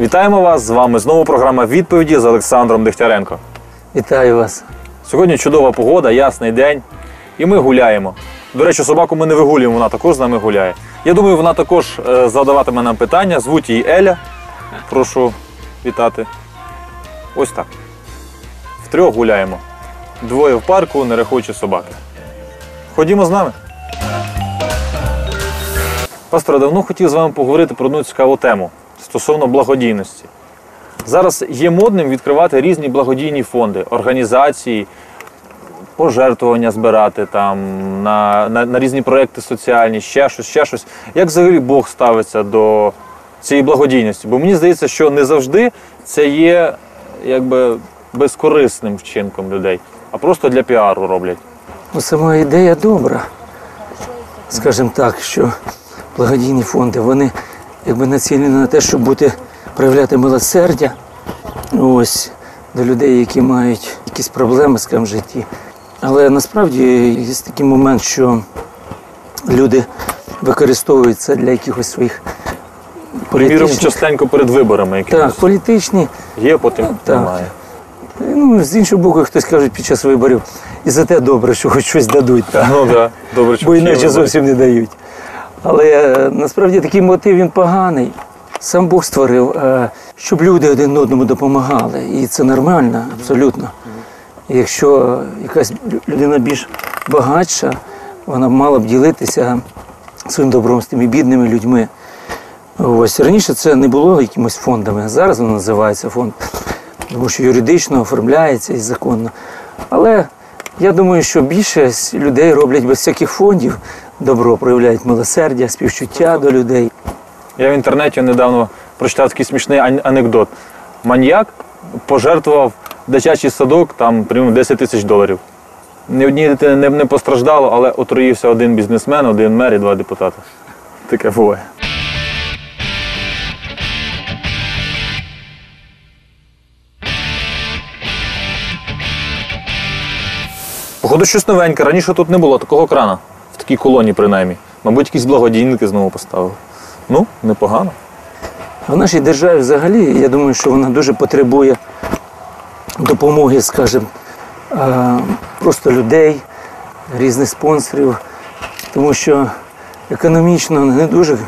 Вітаємо вас! З вами знову програма відповіді з Олександром Дегтяренко. Вітаю вас. Сьогодні чудова погода, ясний день, і ми гуляємо. До речі, собаку ми не вигулюємо, вона також з нами гуляє. Я думаю, вона також е, задаватиме нам питання. Звуть її Еля. Прошу вітати. Ось так. Втрьох гуляємо. Двоє в парку, не рахуючи собаки. Ходімо з нами. Пасторе, давно хотів з вами поговорити про одну цікаву тему стосовно благодійності. Зараз є модним відкривати різні благодійні фонди, організації, пожертвування збирати там на, на, на різні проекти соціальні, ще щось, ще щось. Як взагалі Бог ставиться до цієї благодійності? Бо мені здається, що не завжди це є якби безкорисним вчинком людей, а просто для піару роблять. Ну, сама ідея добра. Скажімо так, що благодійні фонди вони якби націлені на те, щоб бути, проявляти милосердя ось, до людей, які мають якісь проблеми скажімо, в житті. Але насправді є такий момент, що люди використовують це для якихось своїх Приміром, частенько перед виборами Так, політичні є, потім Так. немає. Ну, з іншого боку, хтось каже під час виборів, і за те добре, що хоч щось дадуть, Ну так, да. добре, що бо вибори. зовсім не дають. Але е, насправді такий мотив він поганий. Сам Бог створив, е, щоб люди один одному допомагали. І це нормально, абсолютно. Якщо якась людина більш багатша, вона мала б ділитися своїм добром з тими бідними людьми. Ось раніше це не було якимось фондами, зараз воно називається фонд, тому що юридично оформляється і законно. Але я думаю, що більшість людей роблять без всяких фондів добро, проявляють милосердя, співчуття до людей. Я в інтернеті недавно прочитав такий смішний анекдот. Маньяк пожертвував дитячий садок там примерно 10 тисяч доларів. Ні одній дитини не, не постраждало, але отруївся один бізнесмен, один мер і два депутати. Таке буває. Походу, щось новеньке. Раніше тут не було такого крана. Такій колонії, принаймні. Мабуть, якісь благодійники знову поставили. Ну, непогано. В нашій державі взагалі, я думаю, що вона дуже потребує допомоги, скажімо, е, просто людей, різних спонсорів, тому що економічно не дуже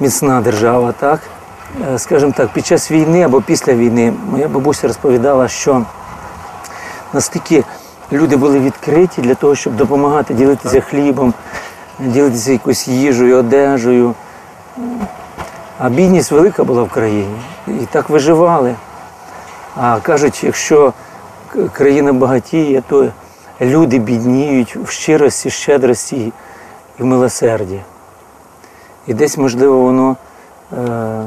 міцна держава, так? Е, Скажімо так, під час війни або після війни моя бабуся розповідала, що наскільки люди були відкриті для того, щоб допомагати ділитися хлібом, ділитися якоюсь їжею, одежею. А бідність велика була в країні. І так виживали. А кажуть, якщо країна багатіє, то люди бідніють в щирості, щедрості і в милосерді. І десь, можливо, воно, е,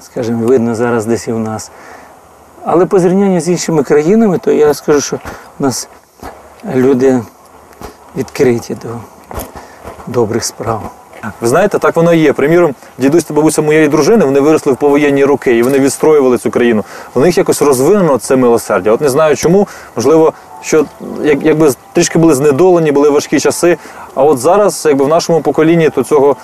скажімо, видно зараз десь і в нас. Але по зрівнянню з іншими країнами, то я скажу, що в нас люди відкриті до добрих справ. Ви знаєте, так воно і є. Приміром, дідусь та бабуся моєї дружини, вони виросли в повоєнні роки і вони відстроювали цю країну. У них якось розвинено це милосердя. От не знаю чому. Можливо, що як, якби трішки були знедолені, були важкі часи. А от зараз, якби в нашому поколінні, то цього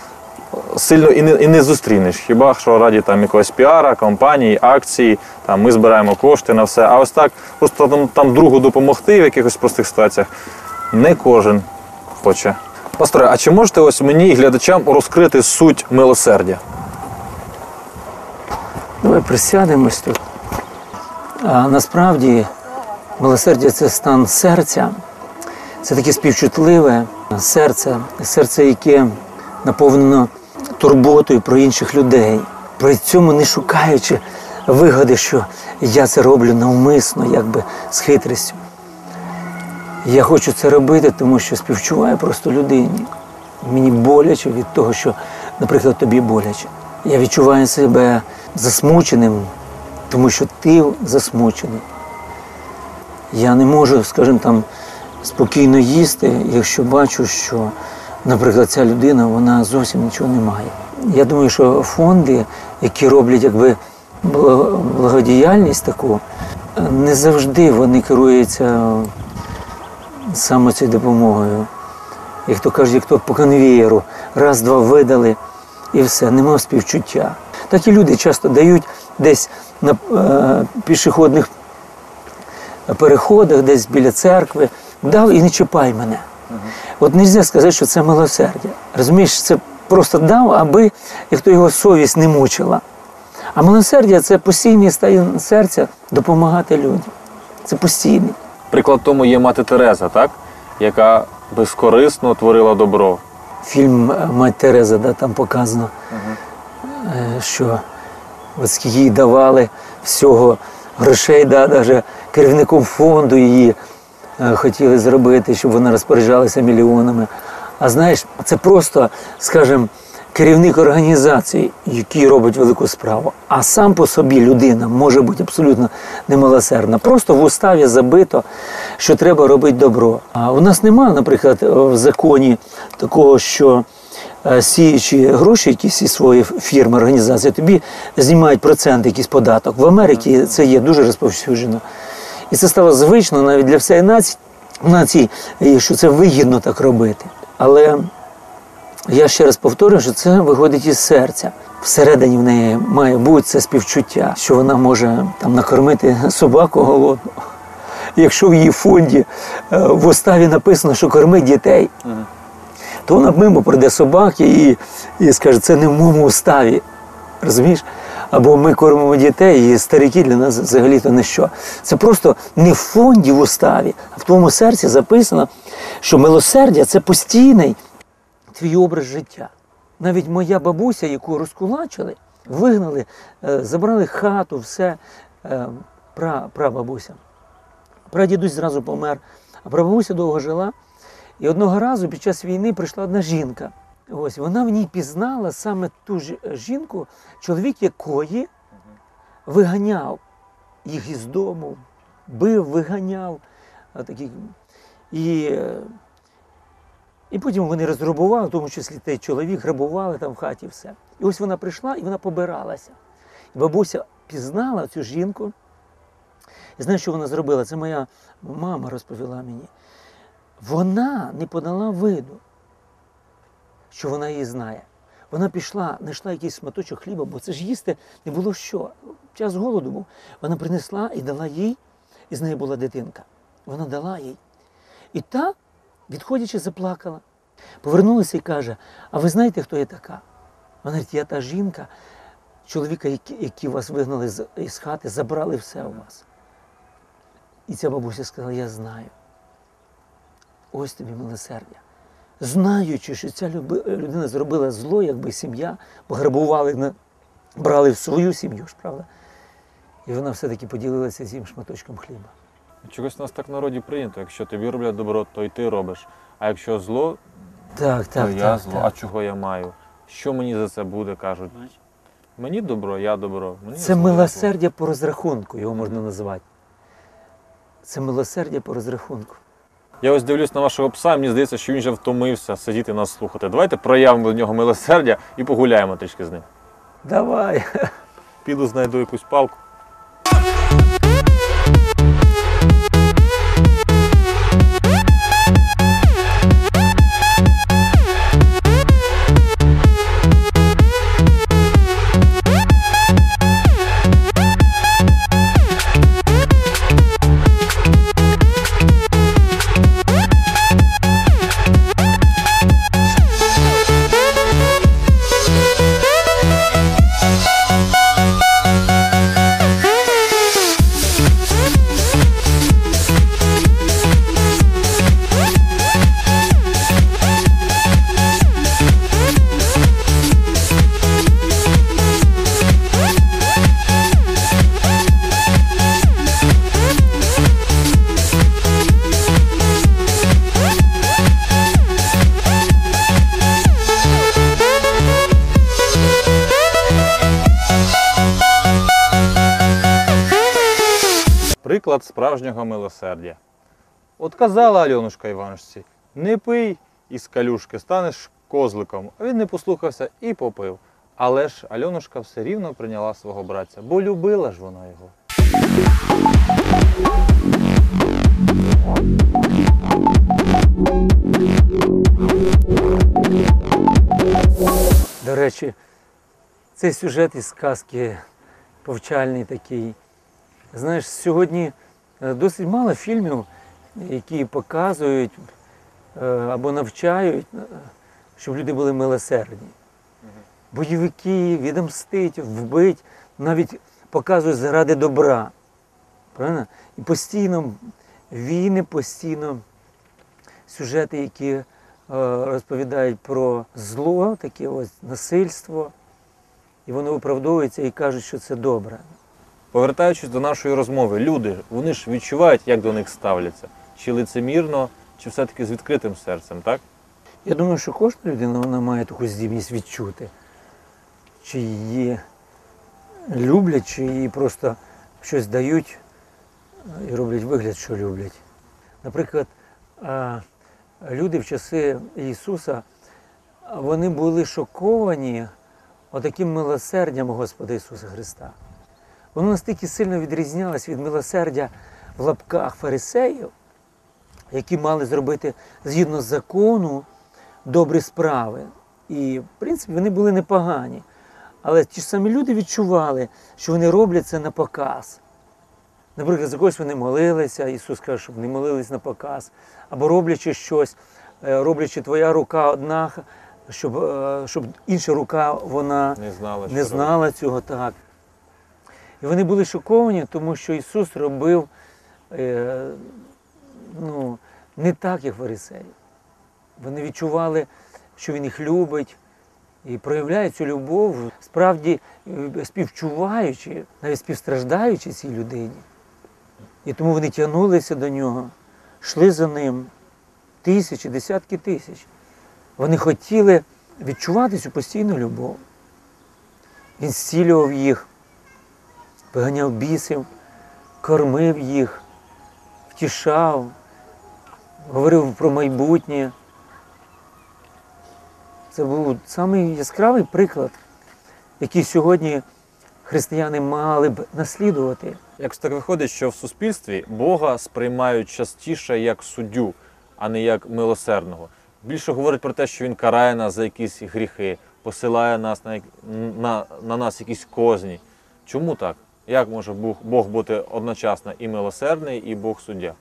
сильно і не, і не зустрінеш. Хіба що раді там якогось піара, компанії, акції, там ми збираємо кошти на все. А ось так, просто там, там другу допомогти в якихось простих ситуаціях. Не кожен хоче. Пасторе, а чи можете ось мені і глядачам розкрити суть милосердя? Давай присядемось тут. А насправді милосердя це стан серця, це таке співчутливе серце, серце, яке наповнено турботою про інших людей, при цьому не шукаючи вигоди, що я це роблю навмисно, якби з хитрістю. Я хочу це робити, тому що співчуваю просто людині. Мені боляче від того, що, наприклад, тобі боляче. Я відчуваю себе засмученим, тому що ти засмучений. Я не можу, скажімо там, спокійно їсти, якщо бачу, що, наприклад, ця людина вона зовсім нічого не має. Я думаю, що фонди, які роблять якби благодіяльність таку, не завжди вони керуються саме цією допомогою. Як то кажуть, як то по конвієру, раз-два видали і все, нема співчуття. Так і люди часто дають десь на е, пішохідних переходах, десь біля церкви, дав і не чіпай мене. От не можна сказати, що це милосердя. Розумієш, це просто дав, аби як то його совість не мучила. А милосердя це постійний стан серця допомагати людям. Це постійний. Приклад тому є мати Тереза, так? яка безкорисно творила добро. Фільм е, Мать Тереза, да, там показано, е, що от їй давали всього грошей, да, навіть керівником фонду її хотіли зробити, щоб вона розпоряджалася мільйонами. А знаєш, це просто, скажімо, керівник організації, який робить велику справу. А сам по собі людина може бути абсолютно немилосердна. Просто в уставі забито, що треба робити добро. А у нас немає, наприклад, в законі такого, що е, сіючи гроші, якісь із своєї фірми, організації, тобі знімають процент, якийсь податок. В Америці це є дуже розповсюджено. І це стало звично навіть для всієї нації, нації, що це вигідно так робити. Але я ще раз повторюю, що це виходить із серця. Всередині в неї має бути це співчуття, що вона може там накормити собаку голодну. Якщо в її фонді е, в уставі написано, що корми дітей, то вона мимо прийде собаки і, і скаже, це не в моєму уставі. Розумієш? Або ми кормимо дітей, і старики для нас взагалі-то не що. Це просто не в фонді в уставі, а в твоєму серці записано, що милосердя це постійний твій образ життя. Навіть моя бабуся, яку розкулачили, вигнали, е, забрали хату, все, е, пра, прабабуся. Прадідусь зразу помер, а прабабуся довго жила. І одного разу під час війни прийшла одна жінка. Ось вона в ній пізнала саме ту жі- жінку, чоловік якої виганяв їх із дому, бив, виганяв. такі. І, е, і потім вони розграбували, тому числі той чоловік, грабували там в хаті все. І ось вона прийшла і вона побиралася. І бабуся пізнала цю жінку. І знаєш, що вона зробила? Це моя мама розповіла мені. Вона не подала виду, що вона її знає. Вона пішла, знайшла якийсь шматочок хліба, бо це ж їсти не було що. Час голоду був. Вона принесла і дала їй, і з нею була дитинка. Вона дала їй. І та, відходячи, заплакала. Повернулася і каже: А ви знаєте, хто я така? Вона говорить, я та жінка, чоловіка, які, які вас вигнали з, із хати, забрали все у вас. І ця бабуся сказала, я знаю. Ось тобі милосердя. Знаючи, що ця людина зробила зло, якби сім'я, бо грабували, брали в свою сім'ю ж, правда? І вона все-таки поділилася з їм шматочком хліба. Чогось у нас так в народі прийнято. Якщо тобі роблять добро, то й ти робиш. А якщо зло, Так, то так, я так. зло. так. А чого я маю? Що мені за це буде, кажуть. Мені добро, я добро. Мені Це зло, милосердя по розрахунку, його можна назвати. Це милосердя по розрахунку. Я ось дивлюсь на вашого пса, і мені здається, що він вже втомився сидіти нас слухати. Давайте проявимо до нього милосердя і погуляємо трішки з ним. Давай. Піду знайду якусь палку. Приклад справжнього милосердя. От казала Альонушка Іванушці, не пий із калюшки, станеш козликом. А він не послухався і попив. Але ж Альонушка все рівно прийняла свого братця, бо любила ж вона його. До речі, цей сюжет із сказки повчальний такий. Знаєш, сьогодні е, досить мало фільмів, які показують е, або навчають, е, щоб люди були милосердні. Бойовики, відомстить, вбить, навіть показують заради добра. Правильно? І постійно війни, постійно сюжети, які розповідають про зло, таке ось насильство, і воно виправдовується і кажуть, що це добре. Повертаючись до нашої розмови, люди вони ж відчувають, як до них ставляться, чи лицемірно, чи все-таки з відкритим серцем, так? Я думаю, що кожна людина вона має таку здібність відчути, чи її люблять, чи їй просто щось дають е, і роблять вигляд, що люблять. Наприклад, люди в часи Ісуса вони були шоковані отаким милосердям Господа Ісуса Христа. Воно настільки сильно відрізнялось від милосердя в лапках фарисеїв, які мали зробити згідно закону добрі справи. І, в принципі, вони були непогані. Але ті ж самі люди відчували, що вони роблять це на показ. Наприклад, за когось вони молилися, Ісус каже, щоб не молились на показ, або роблячи щось, е, роблячи твоя рука одна, щоб, е, щоб інша рука вона Не знали, що не знала цього так. І вони були шоковані, тому що Ісус робив е, ну, не так, як фарисеї. Вони відчували, що Він їх любить і проявляє цю любов, справді е, співчуваючи, навіть співстраждаючи цій людині. І тому вони тягнулися до нього, йшли за ним тисячі, десятки тисяч. Вони хотіли відчувати цю постійну любов. Він зцілював їх, виганяв бісів, кормив їх, втішав, говорив про майбутнє. Це був самий яскравий приклад, який сьогодні християни мали б наслідувати. Якось так виходить, що в суспільстві Бога сприймають частіше як суддю, а не як милосердного. Більше говорять про те, що він карає нас за якісь гріхи, посилає нас на, на, на нас якісь козні. Чому так? Як може Бог, Бог бути одночасно і милосердний, і Бог суддя?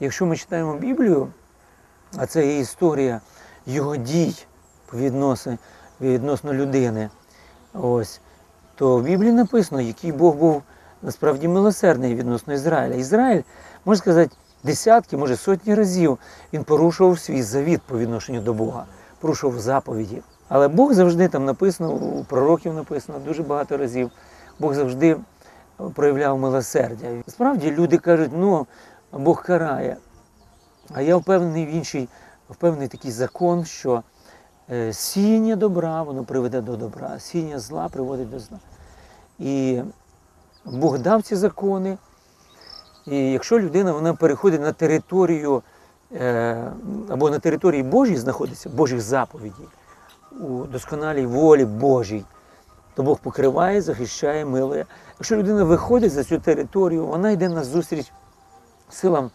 Якщо ми читаємо Біблію, а це є історія його дій відносно, відносно людини, ось, то в Біблії написано, який Бог був насправді милосердний відносно Ізраїля. Ізраїль, можна сказати, десятки, може сотні разів він порушував свій завіт по відношенню до Бога, порушував заповіді. Але Бог завжди там написано, у пророків написано дуже багато разів. Бог завжди проявляв милосердя. Справді люди кажуть, ну Бог карає. А я впевнений в інший, впевнений такий закон, що е, сіяння добра, воно приведе до добра, сіяння зла приводить до зла. І Бог дав ці закони. І якщо людина вона переходить на територію е, або на території Божій знаходиться, Божих заповідей, у досконалій волі Божій, то Бог покриває, захищає, милує. Якщо людина виходить за цю територію, вона йде на зустріч силам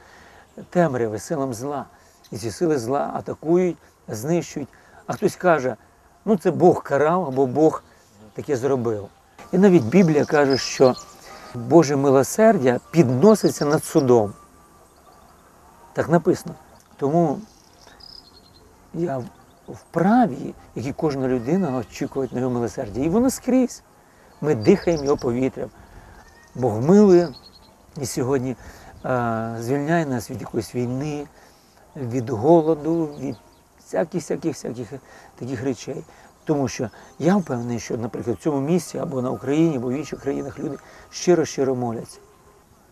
темряви, силам зла. І ці сили зла атакують, знищують. А хтось каже, ну це Бог карав або Бог таке зробив. І навіть Біблія каже, що Боже милосердя підноситься над судом. Так написано. Тому я вправі, як і кожна людина, очікувати на його милосердя. І воно скрізь. Ми дихаємо його повітрям. Бог милує і сьогодні а, звільняє нас від якоїсь війни, від голоду, від всяких, всяких, всяких таких речей. Тому що я впевнений, що, наприклад, в цьому місці або на Україні, або в інших країнах люди щиро-щиро моляться.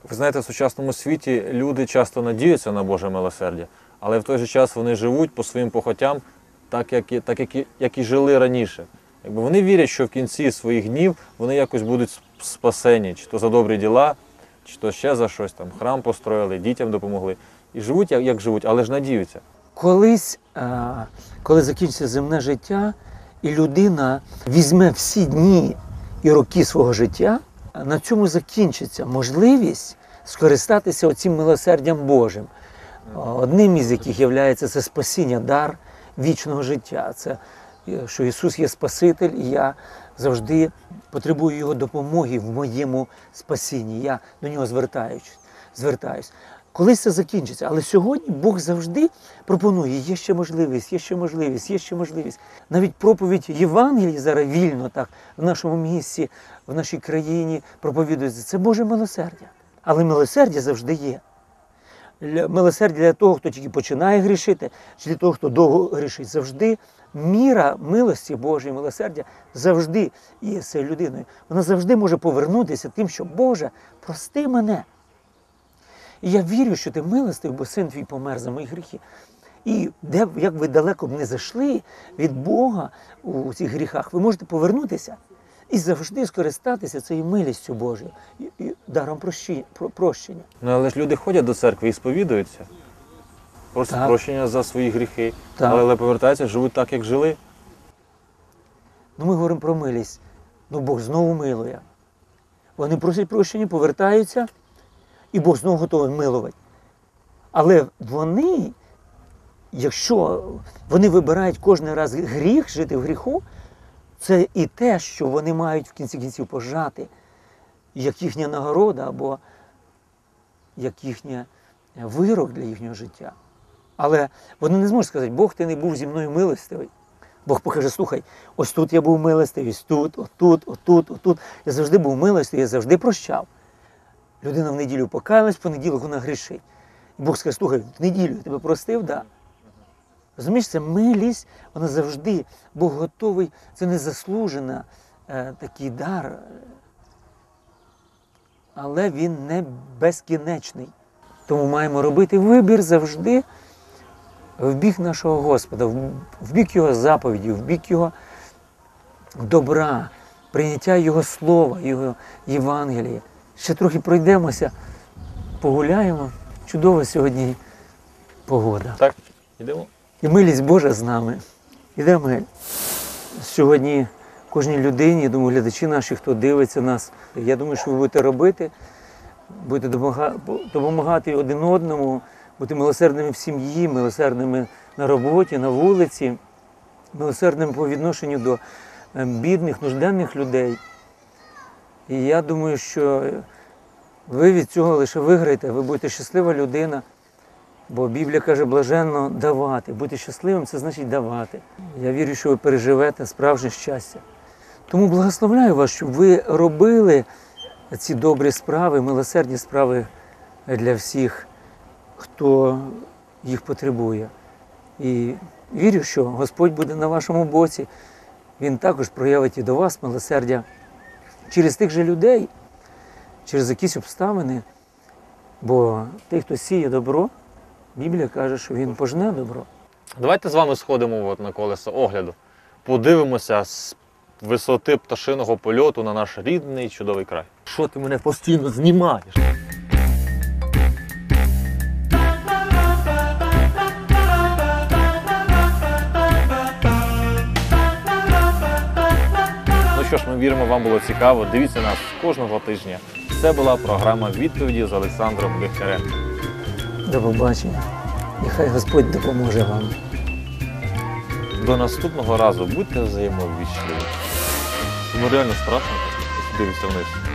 Ви знаєте, в сучасному світі люди часто надіються на Боже милосердя, але в той же час вони живуть по своїм похотям, так як і, так як як і жили раніше. Якби вони вірять, що в кінці своїх днів вони якось будуть спасені, чи то за добрі діла, чи то ще за щось там, храм построїли, дітям допомогли. І живуть, як, як живуть, але ж надіються. Колись, а, коли закінчиться земне життя, і людина візьме всі дні і роки свого життя, на цьому закінчиться можливість скористатися оцим милосердям Божим. Одним із яких є це спасіння, дар вічного життя. Це е, що Ісус є Спаситель, і я завжди потребую Його допомоги в моєму спасінні. Я до нього звертаюсь. Колись це закінчиться, але сьогодні Бог завжди пропонує, є ще можливість, є ще можливість, є ще можливість. Навіть проповідь Євангелії зараз вільно так в нашому місці, в нашій країні проповідується. Це Боже милосердя. Але милосердя завжди є. Милосердя для того, хто тільки починає грішити, чи для того, хто довго грішить, завжди міра милості Божої, милосердя завжди є з цією людиною. Вона завжди може повернутися тим, що Боже, прости мене. І я вірю, що ти милостив, бо син твій помер за мої гріхи. І де, як ви далеко б не зайшли від Бога у цих гріхах, ви можете повернутися і завжди скористатися цією милістю Божою і, даром прощення. Ну але ж люди ходять до церкви і сповідуються. Просять Так. прощення за свої гріхи. Так. Але, але повертаються, живуть так, як жили. Ну, ми говоримо про милість. Ну, Бог знову милує. Вони просять прощення, повертаються, і Бог знову готовий милувати. Але вони, якщо вони вибирають кожен раз гріх, жити в гріху, це і те, що вони мають в кінці кінців пожати, як їхня нагорода або як їхнє вирок для їхнього життя. Але вони не зможуть сказати, Бог, ти не був зі мною милостивий. Бог покаже, слухай, ось тут я був милостивий, ось тут, отут, отут, отут. Я завжди був милостивий, я завжди прощав. Людина в неділю покаялась, в понеділок вона грішить. І Бог скаже, слухай, в неділю я тебе простив, да. Розумієш, це милість, вона завжди, Бог готовий, це не заслужена е, такий дар, але він не безкінечний. Тому маємо робити вибір завжди в бік нашого Господа, в бік Його заповіді, в бік Його добра, прийняття Його слова, Його Євангелія. Ще трохи пройдемося, погуляємо. Чудова сьогодні погода. Так, йдемо. І милість Божа з нами. Ідемо. Сьогодні кожній людині, я думаю, глядачі наші, хто дивиться нас, я думаю, що ви будете робити, будете допомагати один одному, бути милосердними в сім'ї, милосердними на роботі, на вулиці, милосердними по відношенню до е, бідних, нужденних людей. І я думаю, що ви від цього лише виграєте, ви будете щаслива людина. Бо Біблія каже блаженно давати. Бути щасливим це значить давати. Я вірю, що ви переживете справжнє щастя. Тому благословляю вас, щоб ви робили ці добрі справи, милосердні справи для всіх, хто їх потребує. І вірю, що Господь буде на вашому боці. Він також проявить і до вас милосердя через тих же людей, через якісь обставини. Бо той, хто сіє добро, Біблія каже, що він пожне добро. Давайте з вами сходимо от на колесо огляду. Подивимося з висоти пташиного польоту на наш рідний чудовий край. Що ти мене постійно знімаєш? Ну що ж, ми віримо, вам було цікаво. Дивіться нас кожного тижня. Це була програма відповіді з Олександром Дегтяренко. До побачення. Нехай Господь допоможе вам. До наступного разу будьте взаємовічливі. Тому реально страшно, дивіться вниз.